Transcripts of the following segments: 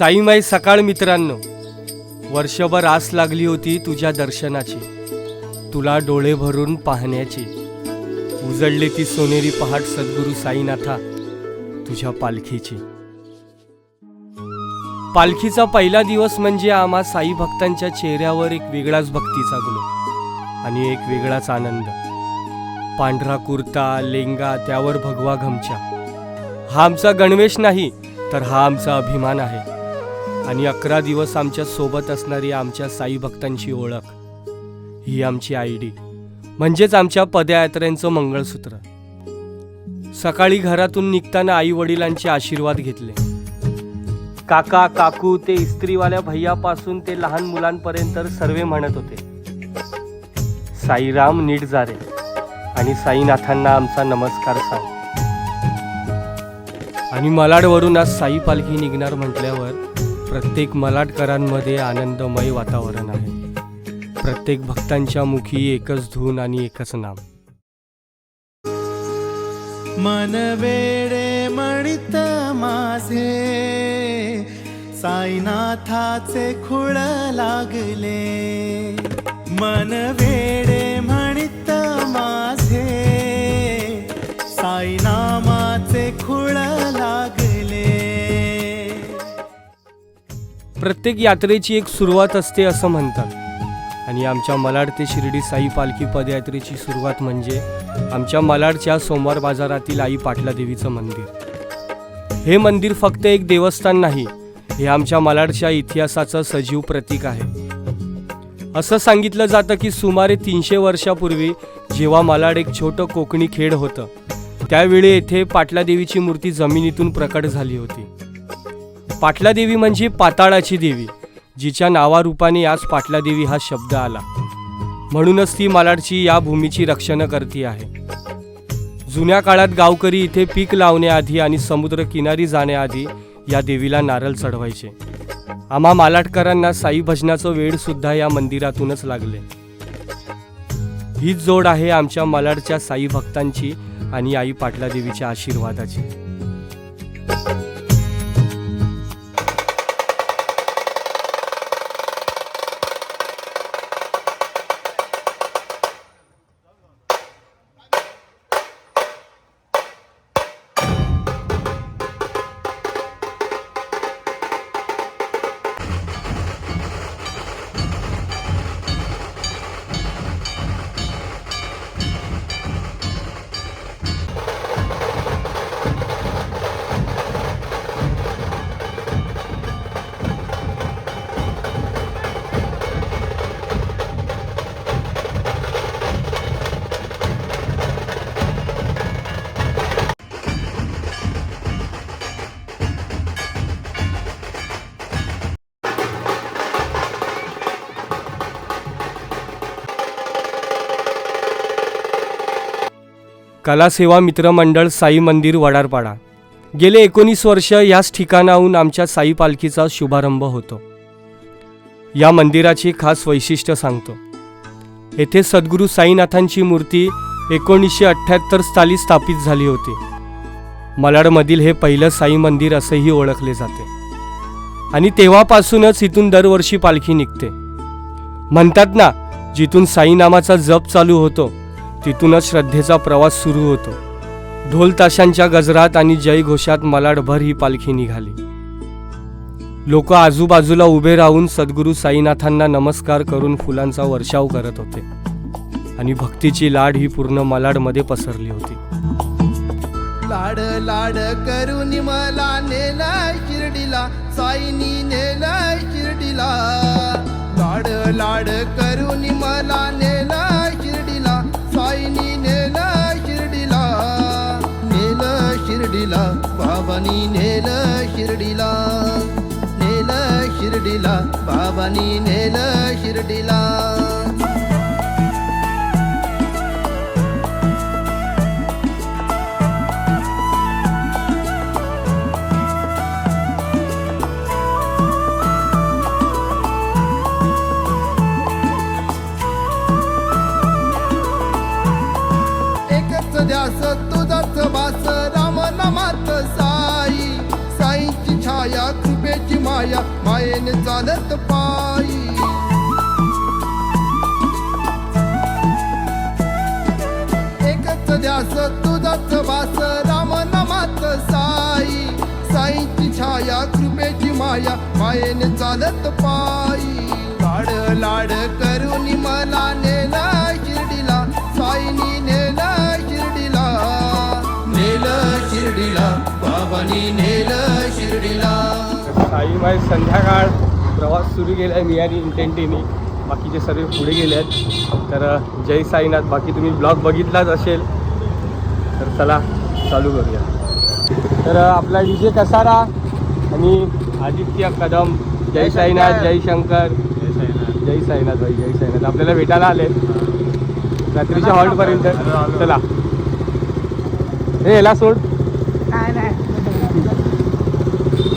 साईमाई सकाळ मित्रांनो वर्षभर आस लागली होती तुझ्या दर्शनाची. तुला डोळे भरून पाहण्याची. उजळले ती सोनेरी पहाट सद्गुरू साईनाथा तुझ्या पालखीची. पालखीचा पहिला दिवस म्हणजे आम्हा साई भक्तांच्या चेहऱ्यावर एक वेगळाच भक्तीचा ग्लो आणि एक वेगळाच आनंद. पांढरा कुर्ता लेंगा त्यावर भगवा गमछा हा आमचा गणवेश नाही तर हा आमचा अभिमान आहे. आणि अकरा दिवस आमच्यासोबत असणारी आमच्या साई भक्तांची ओळख. ही आमची आय डी. म्हणजेच आमच्या पदयात्रेंचं मंगळसूत्र. सकाळी घरातून निघताना आई वडिलांचे आशीर्वाद घेतले. काका काकू ते इस्त्रीवाल्या भैयापासून ते लहान मुलांपर्यंत सर्वे म्हणत होते. साईराम नीट जारे आणि साईनाथांना आमचा नमस्कार सांग. आणि मलाडवरून आज साई पालखी निघणार म्हटल्यावर प्रत्येक मलाटकरांमध्ये आनंदमय वातावरण आहे. प्रत्येक भक्तांच्या मुखी एकच धून आणि एकच नाम. मन वेडे म्हणित माझे साईनाथाचे खुळ लागले. मन वेडे म्हणित माझे साईनामाचे खुळ लागले. प्रत्येक यात्रेची एक सुरुवात असते असं म्हणतात. आणि आमच्या मलाड ते शिर्डी साई पालखी पदयात्रेची सुरुवात म्हणजे आमच्या मलाडच्या सोमवार बाजारातील आई पाटला देवीचं मंदिर. हे मंदिर फक्त एक देवस्थान नाही हे आमच्या मलाडच्या इतिहासाचं सजीव प्रतीक आहे. असं सांगितलं जातं की सुमारे तीनशे वर्षापूर्वी जेव्हा मलाड एक छोटं कोकणी खेड होतं त्यावेळी येथे पाटलादेवीची मूर्ती जमिनीतून प्रकट झाली होती. पाटला देवी म्हणजे पाताळाची देवी जिच्या नावारूपाने आज पाटला देवी हा शब्द आला. म्हणूनच ती मालाडची या भूमीची रक्षण करती आहे. जुन्या काळात गावकरी इथे पीक लावण्याआधी आणि समुद्र किनारी जाण्याआधी या देवीला नारळ चढवायचे. आम्हा मालाडकरांना साई भजनाचं वेळसुद्धा या मंदिरातूनच लागले. हीच जोड आहे आमच्या मालाडच्या साई भक्तांची आणि आई पाटला देवीच्या आशीर्वादाची. कला सेवा मित्रमंडळ साई मंदिर वडारपाडा. गेले एकोणीस वर्ष याच ठिकाणाहून आमच्या साई पालखीचा शुभारंभ होतो. या मंदिराची खास वैशिष्ट्य सांगतो. येथे सद्गुरू साईनाथांची मूर्ती एकोणीसशे अठ्ठ्याहत्तर साली स्थापित झाली होती. मलाडमधील हे पहिलं साई मंदिर असेही ओळखले जाते. आणि तेव्हापासूनच इथून दरवर्षी पालखी निघते. म्हणतात ना जिथून साईनामाचा जप चालू होतो तिथूनच श्रद्धेचा प्रवास सुरू होतो. ढोल ताशांच्या गजरात आणि जयघोषात मलाडभर ही पालखी निघाली. लोक आजूबाजूला उभे राहून सद्गुरू साईनाथांना नमस्कार करून फुलांचा वर्षाव करत होते. आणि भक्तीची लाड ही पूर्ण मलाडमध्ये पसरली होती. लाड लाड करून मला नेला शिर्डीला साईनी नेला शिर्डीला. लाड लाड करून मला नेला शिर्डीला भावानी नेल शिर्डीला. नेल शिर्डीला भावानी नेल शिर्डीला. मायेने चालत पायी. एकच ध्यास तुझाच वास राम नामात साई. साईची छाया कृपेची माया मायेने चालत पायी. लाड लाड करून मला नेला शिर्डीला साईनी नेला शिर्डीला. नेल शिर्डीला बाबानी नेल शिर्डीला. आई माय संध्याकाळ प्रवास सुरू केला आहे मी आणि इंटेंटीनी बाकीचे सर्व पुढे गेले आहेत. तर जय साईनाथ. बाकी तुम्ही ब्लॉग बघितलाच असेल तर चला चालू करूया. तर आपला विजय कसारा आणि आदित्य कदम. जय साईनाथ जय शंकर. जय साईनाथ. भाई जय साईनाथ. आपल्याला भेटायला आले. रात्रीच्या हॉल्टपर्यंत चला हे याला सोड.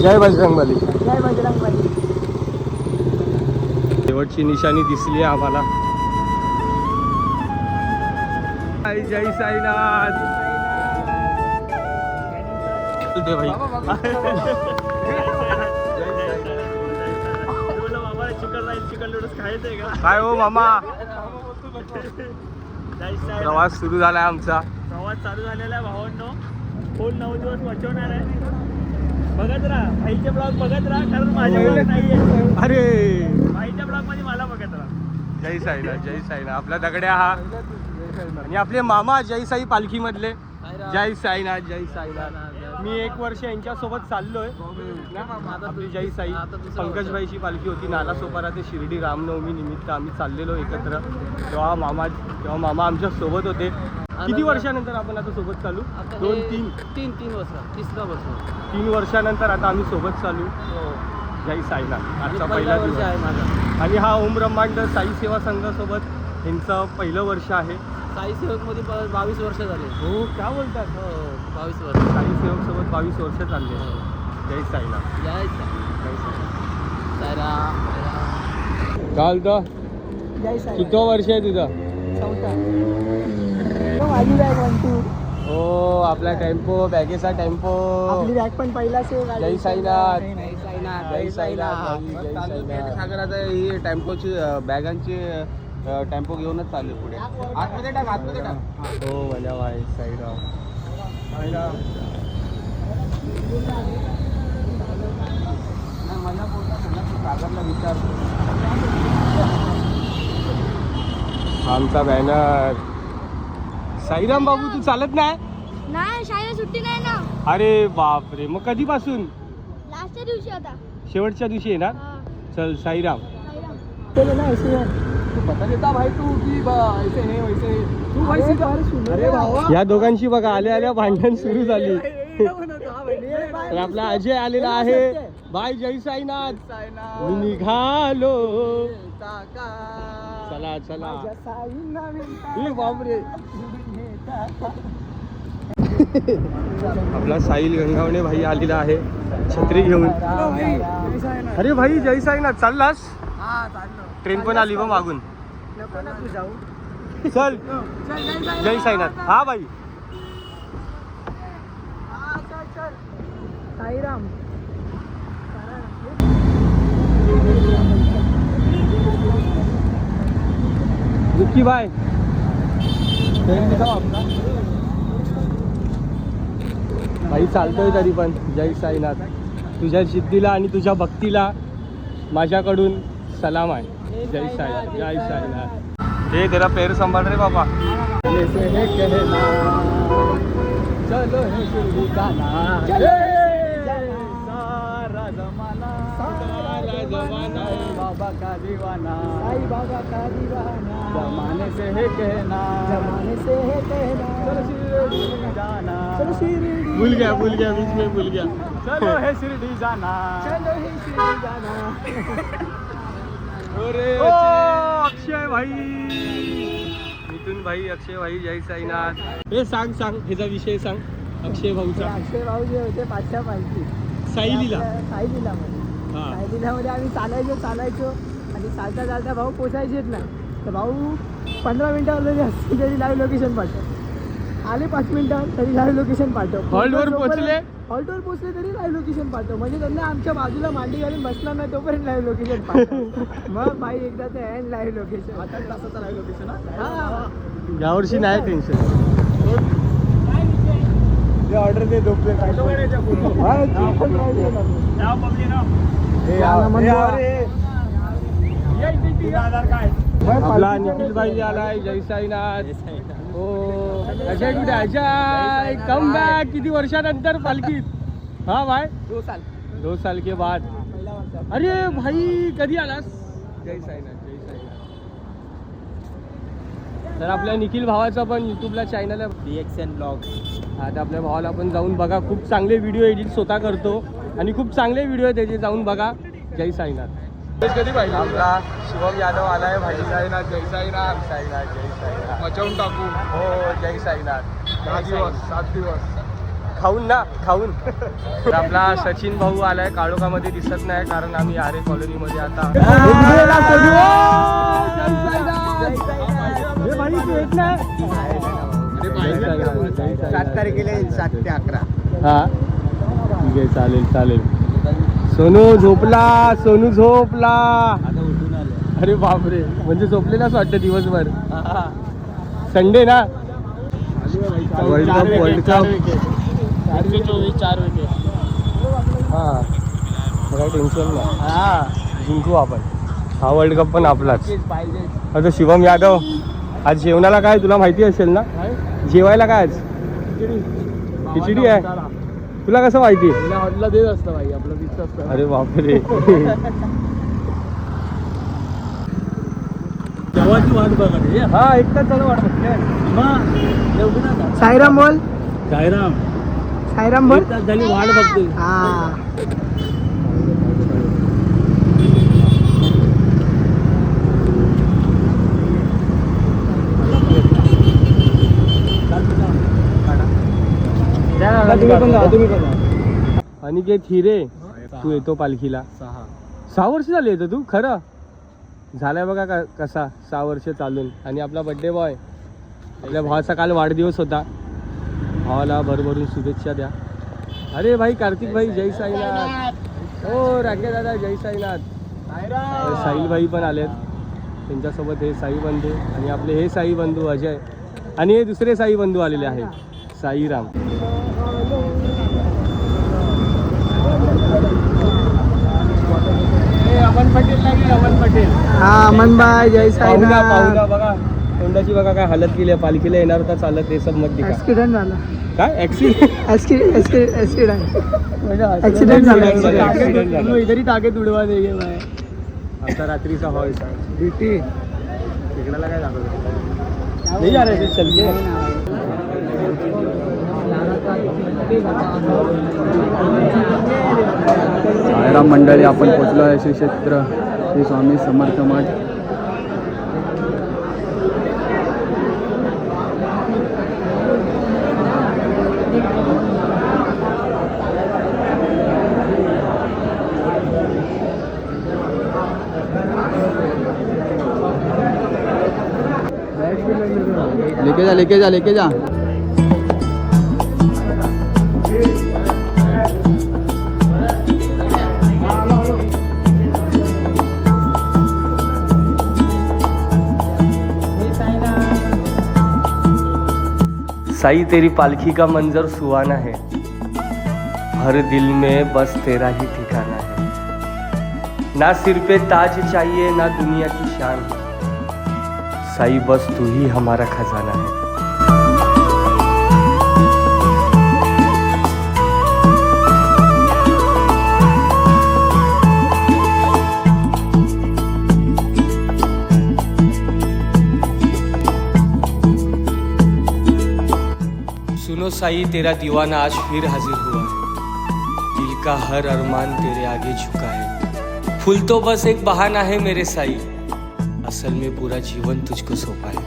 जय बजरंगबली. जय शेवटची निशाणी दिसली आहे आम्हाला. जय जय साईनाथ. दे भाई. काय हो मामा? प्रवास सुरू झालाय आमचा. प्रवास चालू झालेला आहे भावांनो. कोण नऊ दिवस वाचवणार आहे. बघत राहा. भाईचे ब्लॉग बघत राहा कारण माझ्या ब्लॉग नाहीये. अरे. भाईच्या ब्लॉगमध्ये मला बघत राहा. जय साईनाथ जय साईनाथ आपला दगड्या हा. आणि आपले मामा जय साई पालखी मधले जय साईनाथ जय साईनाथ मी एक वर्ष यांच्यासोबत चाललोय. ना? आपली जय साई. पंकजबाईची पालखी होती. नाला सोपारा ते शिर्डी रामनवमी निमित्त आम्ही चाललेलो एकत्र. तेव्हा मामा तेव्हा मामा आमच्यासोबत होते. किती वर्षानंतर आपण आता सोबत चालू? दोन तीन? तीन तीन वर्ष तिसरा वर्ष. तीन वर्षानंतर आता आम्ही सोबत चालू. जय साईनाथ. आजचा पहिला वर्ष दिवस. आहे माझा. आणि हा ओम ब्रह्मांड साई सेवा संघासोबत यांचं पहिलं वर्ष आहे. साई सेवकमध्ये ब- बावीस वर्ष झाले. हो क्या बोलतात? हो बावीस वर्ष. साई सेवक सोबत बावीस वर्ष चालले. जय साईनाथ. जय साईराम चालतं जय साई किती वर्ष आहे तुझं चौथा. माझी बॅग टू हो आपला टेम्पो बॅगेचा टेम्पो. आपली बॅग पण गाडी. जय साईनाथ. जय साईनाथ जय साईनाथ. जय साईनाथ सागराचा ही टेम्पोची बॅगांची टेम्पो घेऊनच चालू पुढे. आतमध्ये टाक आतमध्ये टाक. हो माझ्या वाय साईराम मला बोलला मला तू सागरला विचारतो आमचा बॅनर साईराम बाबू तू चालत नाही? नाही शाळेला सुट्टी नाही ना. अरे बापरे मग कधीपासून? लास्टच्या दिवशी होता शेवटच्या दिवशी येणार? हा, चल साईराम. ना ऐसे पता देता भाई तू की ऐसे नाही वैसे तू पैसे अरे भावा. या दोघांची बघा आल्या आल्या भांडण सुरू झाली. तर आपला अजय आलेला आहे. बाय जय साईनाथ. मी निघालो. चला चला. ए बापरे. आपला साहिल गंगावणे भाई आलेला आहे. छत्री घेऊन. अरे भाई जय साईनाथ. चाललास? ट्रेन पण आली बा मागून. चल. जय साईनाथ. हा भाई. साईराम. विक्की बाय. भाई चालतोय तरी पण जय साईनाथ. तुझ्या जिद्दीला आणि तुझ्या भक्तीला माझ्याकडून सलाम आहे. जय साईनाथ जय साईनाथ. हे तेरा पैर सांभाळ रे बाबा. चलो बाबा का दीवाना? साई बाबा का दीवाना? जमाने से है कहना। जमाने से है कहना। चलो शिरडी जाना। चलो शिरडी भूल गया भूल गया बीच में भूल गया। चलो है शिरडी जाना। चलो है शिरडी जाना। अरे अक्षय भाई। मिथुन भाई अक्षय भाई जय साईनाथ। हे सांग सांग ह्याचा विषय सांग अक्षय भाऊचा. अक्षय भाऊ जे होते पाचशा पालखी साईलीला साईलीला मध्ये. हा सायलीलामध्ये आम्ही चालायचो चालायचो. आणि चालता चालता भाऊ पोचायचेच नाही. तर भाऊ पंधरा मिनिटावर असतील तरी लाईव्ह लोकेशन पाठव. आले पाच मिनिटात तरी लाईव्ह लोकेशन पाठव. हॉल्टवर पोहोचले? हॉल्टवर पोहोचले तरी लाईव्ह लोकेशन पाठव. म्हणजे त्यांना आमच्या बाजूला मांडी घालून बसणार नाही तोपर्यंत लाईव्ह लोकेशन पाठव. मग भाई एकदा ते आहे लाईव्ह लोकेशन आठ तासाचं लाईव्ह लोकेशन हा? यावर्षी नाही टेन्शन ऑर्डर दे झोपले आपला निखिल भाई आलाय जय साईनाथ. हो. अजय कुठे? अजय कम बॅक किती वर्षानंतर पालखीत. हा भाई दो साल दो साल के बाद. अरे भाई कधी आलास? जय साईनाथ जय साईनाथ. तर आपल्या निखिल भावाचा पण युट्यूबला चॅनल आहे. रिएक्शन ब्लॉग आता आपल्या भावाला आपण जाऊन बघा. खूप चांगले व्हिडिओ एडिट स्वतः करतो. आणि खूप चांगले व्हिडिओ आहे त्याचे. जाऊन बघा. जय साईनाथ. कधी पाहिजे आपला शिवम यादव आलाय भाई. साईनाथ जय साईनाथ. साईनाथ जय साईनाथ. वाचवून टाकू. हो जय साईनाथ. दहा दिवस सात दिवस. खाऊन ना खाऊन. तर आपला सचिन भाऊ आलाय काळोखामध्ये दिसत नाही कारण आम्ही आरे कॉलनीमध्ये आता. हे सात तारखेला सात ते अकरा. हा. ठीक आहे चालेल चालेल. सोनू झोपला सोनू झोपला. अरे बापरे म्हणजे झोपलेलाच वाटतं दिवसभर. संडे ना? World cup world cup. चोवीस चार विकेट. हा. काही टेन्शन नाही. हा. जिंकू आपण. हा वर्ल्ड कप पण आपलाच. आता शिवम यादव आज जेवणाला काय तुला माहिती असेल ना? जेवायला काय आज? खिचडी. आहे. तुला कसं माहिती? हॉटेलला देत असतं भाई आपलं फिक्स असतं. अरे बापरे. जेव्हाची वाट बघा रे. हा एकटाच झालं वाटत. मग एवढी ना साईराम बोल. साईराम. साईराम बोल. एक तास झाली वाट बघतोय हा. अनिकेत हिरे तू येतो पालखीला. सहा. वर्ष झाले येतो तू? खरं? झालाय बघा का कसा? सहा वर्ष चालून. आणि आपला बड्डे बॉय आपल्या भावाचा काल वाढदिवस होता. भावाला भरभरून शुभेच्छा द्या. अरे भाई कार्तिक भाई जय साईनाथ. हो राखे दादा जय साईनाथ. साईल भाई पण आलेत. त्यांच्यासोबत हे साई बंधू आणि आपले हे साई बंधू अजय. आणि हे दुसरे साई बंधू आलेले आहेत. साईराम अमन पटेल अमन पटेल. हा अमन भाई जय साईराम बघा. तोंडाची बघा काय हालत केली आहे पालखीला येणार होता चालत ते सब मत दिखा. ऍक्सिडेंट झाला. काय? ऍक्सिडेंट ऍक्सिडेंट झाला, इधर ही टाके तुडवा देगे भाई आमचा रात्रीचा हॉल. ड्युटी तिकडाला काय दाखवलं? नाही सायराम मंडळी आपण पोचलो आहे श्री क्षेत्र श्री स्वामी समर्थ मठ. लेके जा लेके जा लेके जा. साई तेरी पालखी का मंजर सुहाना है। हर दिल में बस तेरा ही ठिकाना है। ना सिर पे ताज चाहिए ना दुनिया की शान। साई बस तू ही हमारा खजाना है। सुनो साई तेरा दीवाना आज फिर हाजिर हुआ है। दिल का हर अरमान तेरे आगे झुका है। फूल तो बस एक बहाना है मेरे साई असल में पूरा जीवन तुझको सौंपा है।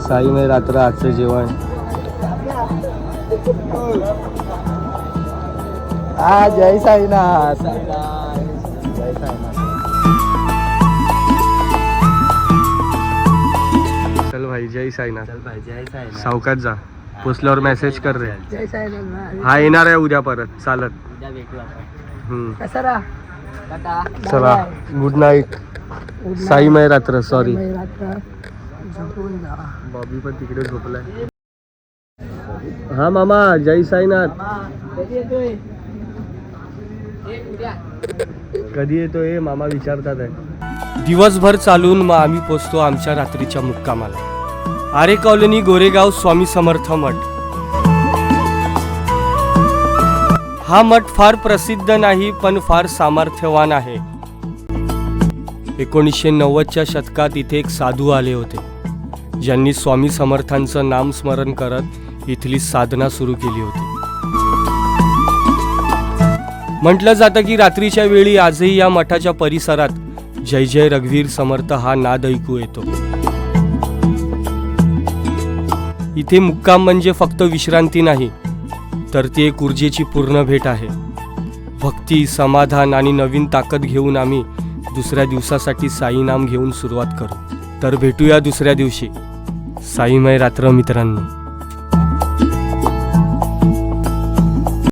साई में रात्र आजचं जेवण हा जय साईनाथ. जय साईनाथ. चल भाई जय साईनाथ. चल भाई जय साईनाथ. सावकात जा. पोचल्यावर मेसेज कर रे. जय साईनाथ हा येणार आहे उद्या परत. चालत. उद्या भेटू आपण. हम्म. कसा रा टाटा. चला गुड नाईट साईमय रात्र सॉरी रात्र. जा. बॉबी पण तिकडे झोपलाय. हा मामा जय साईनाथ. कधी येतोय कधी येतोय मामा विचारतात आहे. दिवसभर चालून मग आम्ही पोचतो आमच्या रात्रीच्या मुक्कामाला. आरे कॉलनी गोरेगाव स्वामी समर्थ मठ. हा मठ फार प्रसिद्ध नाही पण फार सामर्थ्यवान आहे. एकोणीसशे नव्वदच्या शतकात इथे एक साधू आले होते. ज्यांनी स्वामी समर्थांचं नामस्मरण करत इथली साधना सुरू केली होती. म्हटलं जातं की रात्रीच्या वेळी आजही या मठाच्या परिसरात जय जय रघुवीर समर्थ हा नाद ऐकू येतो. इथे मुक्काम म्हणजे फक्त विश्रांती नाही तर ती एक ऊर्जेची पूर्ण भेट आहे. भक्ती समाधान आणि नवीन ताकद घेऊन आम्ही दुसऱ्या दिवसासाठी साई नाम घेऊन सुरुवात करू. तर भेटूया दुसऱ्या दिवशी. साईमय रात्र मित्रांनो.